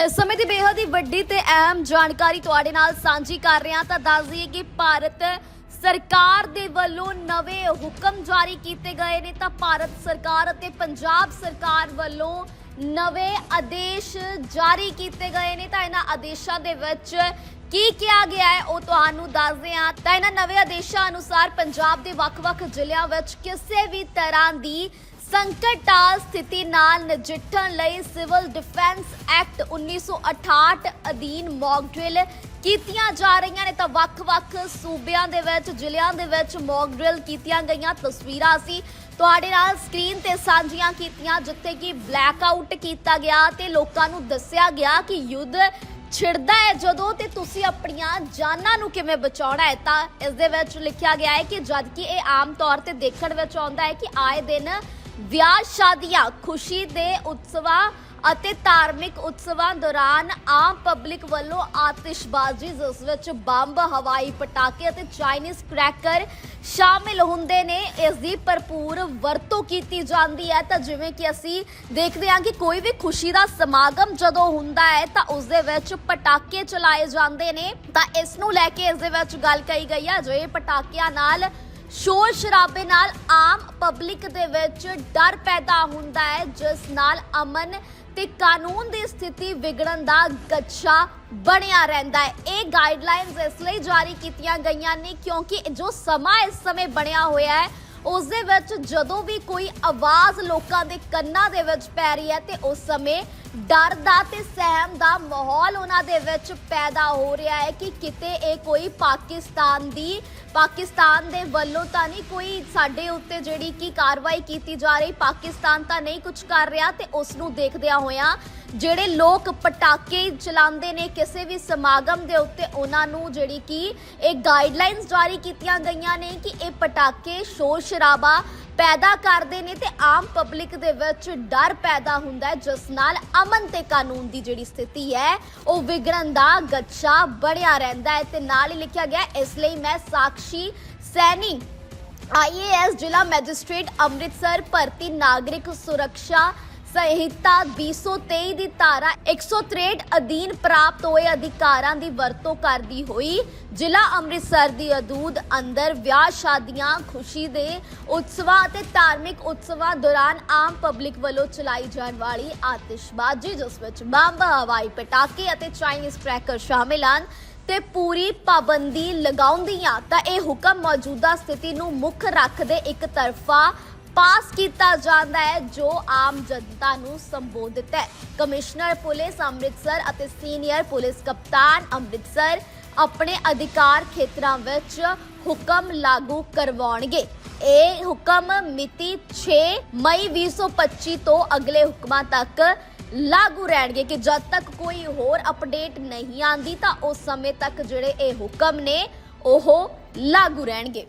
ਇਸ ਸਮੇਂ ਦੀ ਬੇਹੱਦ ਹੀ ਵੱਡੀ ਤੇ ਅਹਿਮ ਜਾਣਕਾਰੀ ਤੁਹਾਡੇ ਨਾਲ ਸਾਂਝੀ ਕਰ ਰਹੇ ਹਾਂ ਤਾਂ ਦੱਸ ਦਈਏ ਕਿ ਭਾਰਤ ਸਰਕਾਰ ਦੇ ਵੱਲੋਂ ਨਵੇਂ ਹੁਕਮ ਜਾਰੀ ਕੀਤੇ ਗਏ ਨੇ ਤਾਂ ਭਾਰਤ ਸਰਕਾਰ ਅਤੇ ਪੰਜਾਬ ਸਰਕਾਰ ਵੱਲੋਂ ਨਵੇਂ ਆਦੇਸ਼ ਜਾਰੀ ਕੀਤੇ ਗਏ ਨੇ ਤਾਂ ਇਹਨਾਂ ਆਦੇਸ਼ਾਂ ਦੇ ਵਿੱਚ ਕੀ ਕਿਹਾ ਗਿਆ ਹੈ ਉਹ ਤੁਹਾਨੂੰ ਦੱਸਦੇ ਹਾਂ ਤਾਂ ਇਹਨਾਂ ਨਵੇਂ ਆਦੇਸ਼ਾਂ ਅਨੁਸਾਰ ਪੰਜਾਬ ਦੇ ਵੱਖ-ਵੱਖ ਜ਼ਿਲ੍ਹਿਆਂ ਵਿੱਚ ਕਿਸੇ ਵੀ ਤਰ੍ਹਾਂ ਦੀ ਸੰਕਟਾਲ ਸਥਿਤੀ ਨਾਲ ਨਜਿੱਠਣ ਲਈ ਸਿਵਲ ਡਿਫੈਂਸ ਐਕਟ 1968 ਅਧੀਨ ਮੌਕ ਡਰਿਲ ਕੀਤੀਆਂ ਜਾ ਰਹੀਆਂ ਨੇ। ਤਾਂ ਵੱਖ-ਵੱਖ ਸੂਬਿਆਂ ਦੇ ਵਿੱਚ, ਜ਼ਿਲ੍ਹਿਆਂ ਦੇ ਵਿੱਚ ਮੌਕ ਡਰਿਲ ਕੀਤੀਆਂ ਗਈਆਂ। ਤਸਵੀਰਾਂ ਸੀ ਤੁਹਾਡੇ ਨਾਲ ਸਕਰੀਨ ਤੇ ਸਾਂਝੀਆਂ ਕੀਤੀਆਂ, ਜਿੱਥੇ ਕਿ ਬਲੈਕ ਆਊਟ ਕੀਤਾ ਗਿਆ ਤੇ ਲੋਕਾਂ ਨੂੰ ਦੱਸਿਆ ਗਿਆ ਕਿ ਯੁੱਧ ਛਿੜਦਾ ਹੈ ਜਦੋਂ ਤੇ ਤੁਸੀਂ ਆਪਣੀਆਂ ਜਾਨਾਂ ਨੂੰ ਕਿਵੇਂ ਬਚਾਉਣਾ ਹੈ। ਤਾਂ ਇਸ ਦੇ ਵਿੱਚ ਲਿਖਿਆ ਗਿਆ ਹੈ ਕਿ ਜਦਕਿ ਇਹ ਆਮ ਤੌਰ ਤੇ ਦੇਖਣ ਵਿੱਚ ਆਉਂਦਾ ਹੈ ਕਿ ਆਏ ਦਿਨ ਵਿਆਹ ਸ਼ਾਦੀਆਂ, ਖੁਸ਼ੀ ਦੇ ਉਤਸਵਾਂ ਅਤੇ ਧਾਰਮਿਕ ਉਤਸਵਾਂ ਦੌਰਾਨ ਆਮ ਪਬਲਿਕ ਵੱਲੋਂ ਆਤਿਸ਼ਬਾਜ਼ੀ, ਜਿਸ ਵਿੱਚ ਬੰਬ, ਹਵਾਈ ਪਟਾਕੇ ਅਤੇ ਚਾਈਨੀਜ਼ ਕ੍ਰੈਕਰ ਸ਼ਾਮਿਲ ਹੁੰਦੇ ਨੇ, ਇਸ ਦੀ ਭਰਪੂਰ ਵਰਤੋਂ ਕੀਤੀ ਜਾਂਦੀ ਹੈ। ਤਾਂ ਜਿਵੇਂ ਕਿ ਅਸੀਂ ਦੇਖਦੇ ਹਾਂ ਕਿ ਕੋਈ ਵੀ ਖੁਸ਼ੀ ਦਾ ਸਮਾਗਮ ਜਦੋਂ ਹੁੰਦਾ ਹੈ, ਤਾਂ ਉਸ ਦੇ ਵਿੱਚ ਪਟਾਕੇ ਚਲਾਏ ਜਾਂਦੇ ਨੇ। ਤਾਂ ਇਸ ਨੂੰ ਲੈ ਕੇ ਇਸ ਦੇ ਵਿੱਚ ਗੱਲ ਕਹੀ ਗਈ ਹੈ ਜੋ ਇਹ ਪਟਾਕਿਆਂ ਨਾਲ ਸ਼ੋਰ ਸ਼ਰਾਬੇ ਨਾਲ ਆਮ ਪਬਲਿਕ ਦੇ ਵਿੱਚ ਡਰ ਪੈਦਾ ਹੁੰਦਾ ਹੈ, ਜਿਸ ਨਾਲ ਅਮਨ ਤੇ ਕਾਨੂੰਨ ਦੀ ਸਥਿਤੀ ਵਿਗੜਨ ਦਾ ਗੱਛਾ ਬਣਿਆ ਰਹਿੰਦਾ ਹੈ। ਇਹ ਗਾਈਡਲਾਈਨਸ ਇਸ ਲਈ ਜਾਰੀ ਕੀਤੀਆਂ ਗਈਆਂ ਨੇ ਕਿਉਂਕਿ ਜੋ ਸਮਾਂ ਇਸ ਸਮੇਂ ਬਣਿਆ ਹੋਇਆ ਹੈ ਉਸ ਦੇ ਵਿੱਚ ਜਦੋਂ ਵੀ ਕੋਈ ਆਵਾਜ਼ ਲੋਕਾਂ ਦੇ ਕੰਨਾਂ ਦੇ ਵਿੱਚ ਪੈ ਰਹੀ ਹੈ ਤੇ ਉਸ ਸਮੇਂ ਡਰ ਦਾ ਤੇ ਸਹਿਮ ਦਾ ਮਾਹੌਲ ਉਹਨਾਂ ਦੇ ਵਿੱਚ ਪੈਦਾ ਹੋ ਰਿਹਾ ਹੈ ਕਿ ਕਿਤੇ ਇਹ ਕੋਈ ਪਾਕਿਸਤਾਨ ਦੀ, ਪਾਕਿਸਤਾਨ ਦੇ ਵੱਲੋਂ ਤਾਂ ਨਹੀਂ ਕੋਈ ਸਾਡੇ ਉੱਤੇ ਜਿਹੜੀ ਕੀ ਕਾਰਵਾਈ ਕੀਤੀ ਜਾ ਰਹੀ, ਪਾਕਿਸਤਾਨ ਤਾਂ ਨਹੀਂ ਕੁਝ ਕਰ ਰਿਹਾ ਤੇ ਉਸ ਨੂੰ ਦੇਖਦਿਆਂ ਹੋਇਆਂ ਜਿਹੜੇ ਲੋਕ ਪਟਾਕੇ ਚਲਾਉਂਦੇ ਨੇ ਕਿਸੇ ਵੀ ਸਮਾਗਮ ਦੇ ਉੱਤੇ ਉਹਨਾਂ ਨੂੰ ਜਿਹੜੀ ਕਿ ਇਹ ਗਾਈਡਲਾਈਨਸ ਜਾਰੀ ਕੀਤੀਆਂ ਗਈਆਂ ਨੇ ਕਿ ਇਹ ਪਟਾਕੇ ਸ਼ੋਸ਼ ਸ਼ਰਾਬਾ ਪੈਦਾ ਕਰਦੇ ਨੇ ਤੇ ਆਮ ਪਬਲਿਕ ਦੇ ਵਿੱਚ ਡਰ ਪੈਦਾ ਹੁੰਦਾ ਹੈ, ਜਿਸ ਨਾਲ ਅਮਨ ਤੇ ਕਾਨੂੰਨ ਦੀ ਜਿਹੜੀ ਸਥਿਤੀ ਹੈ, ਉਹ ਵਿਗੜਨ ਦਾ ਗੱਛਾ ਬਣਿਆ ਰਹਿੰਦਾ ਹੈ ਤੇ ਨਾਲ ਹੀ ਲਿਖਿਆ ਗਿਆ ਇਸ ਲਈ ਮੈਂ ਸਾਕਸ਼ੀ ਸੈਣੀ ਆਈਏਐਸ ਜ਼ਿਲ੍ਹਾ ਮੈਜਿਸਟ੍ਰੇਟ ਅੰਮ੍ਰਿਤਸਰ ਭਰਤੀ ਨਾਗਰਿਕ ਸੁਰੱਖਿਆ ਸੰਹਿਤਾ 223 ਦੀ ਧਾਰਾ 163 ਅਧੀਨ ਪ੍ਰਾਪਤ ਹੋਏ ਅਧਿਕਾਰਾਂ ਦੀ ਵਰਤੋਂ ਕਰਦੀ ਹੋਈ ਜ਼ਿਲ੍ਹਾ ਅੰਮ੍ਰਿਤਸਰ ਦੀ ਅਦੂਦ ਅੰਦਰ ਵਿਆਹ ਸ਼ਾਦੀਆਂ, ਖੁਸ਼ੀ ਦੇ ਉਤਸਵਾਂ ਅਤੇ ਧਾਰਮਿਕ ਉਤਸਵਾਂ ਦੌਰਾਨ ਆਮ ਪਬਲਿਕ ਵੱਲੋਂ ਚਲਾਈ ਜਾਣ ਵਾਲੀ ਆਤਿਸ਼ਬਾਜ਼ੀ, ਜਿਸ ਵਿੱਚ ਬੰਬ, ਹਵਾਈ ਪਟਾਕੇ ਅਤੇ ਚਾਈਨੀਜ਼ ਕ੍ਰੈਕਰ ਸ਼ਾਮਿਲ ਹਨ ਤੇ ਪੂਰੀ ਪਾਬੰਦੀ ਲਗਾਉਂਦੀਆਂ ਤਾਂ ਇਹ ਹੁਕਮ ਮੌਜੂਦਾ ਸਥਿਤੀ ਨੂੰ ਮੁੱਖ ਰੱਖਦੇ ਇੱਕ ਤਰਫਾ ਪਾਸ ਕੀਤਾ ਜਾਂਦਾ ਹੈ, ਜੋ ਆਮ ਜਨਤਾ ਨੂੰ ਸੰਬੋਧਿਤ ਹੈ। ਕਮਿਸ਼ਨਰ ਪੁਲਿਸ ਅੰਮ੍ਰਿਤਸਰ ਅਤੇ ਸੀਨੀਅਰ ਪੁਲਿਸ ਕਪਤਾਨ ਅੰਮ੍ਰਿਤਸਰ ਆਪਣੇ ਅਧਿਕਾਰ ਖੇਤਰਾਂ ਵਿੱਚ ਹੁਕਮ ਲਾਗੂ ਕਰਵਾਉਣਗੇ। ਇਹ ਹੁਕਮ ਮਿਤੀ 6 ਮਈ 2025 ਤੋਂ ਅਗਲੇ ਹੁਕਮਾਂ ਤੱਕ ਲਾਗੂ ਰਹਿਣਗੇ ਕਿ ਜਦ ਤੱਕ ਕੋਈ ਹੋਰ ਅਪਡੇਟ ਨਹੀਂ ਆਂਦੀ ਤਾਂ ਉਸ ਸਮੇਂ ਤੱਕ ਜਿਹੜੇ ਇਹ ਹੁਕਮ ਨੇ, ਉਹ ਲਾਗੂ ਰਹਿਣਗੇ।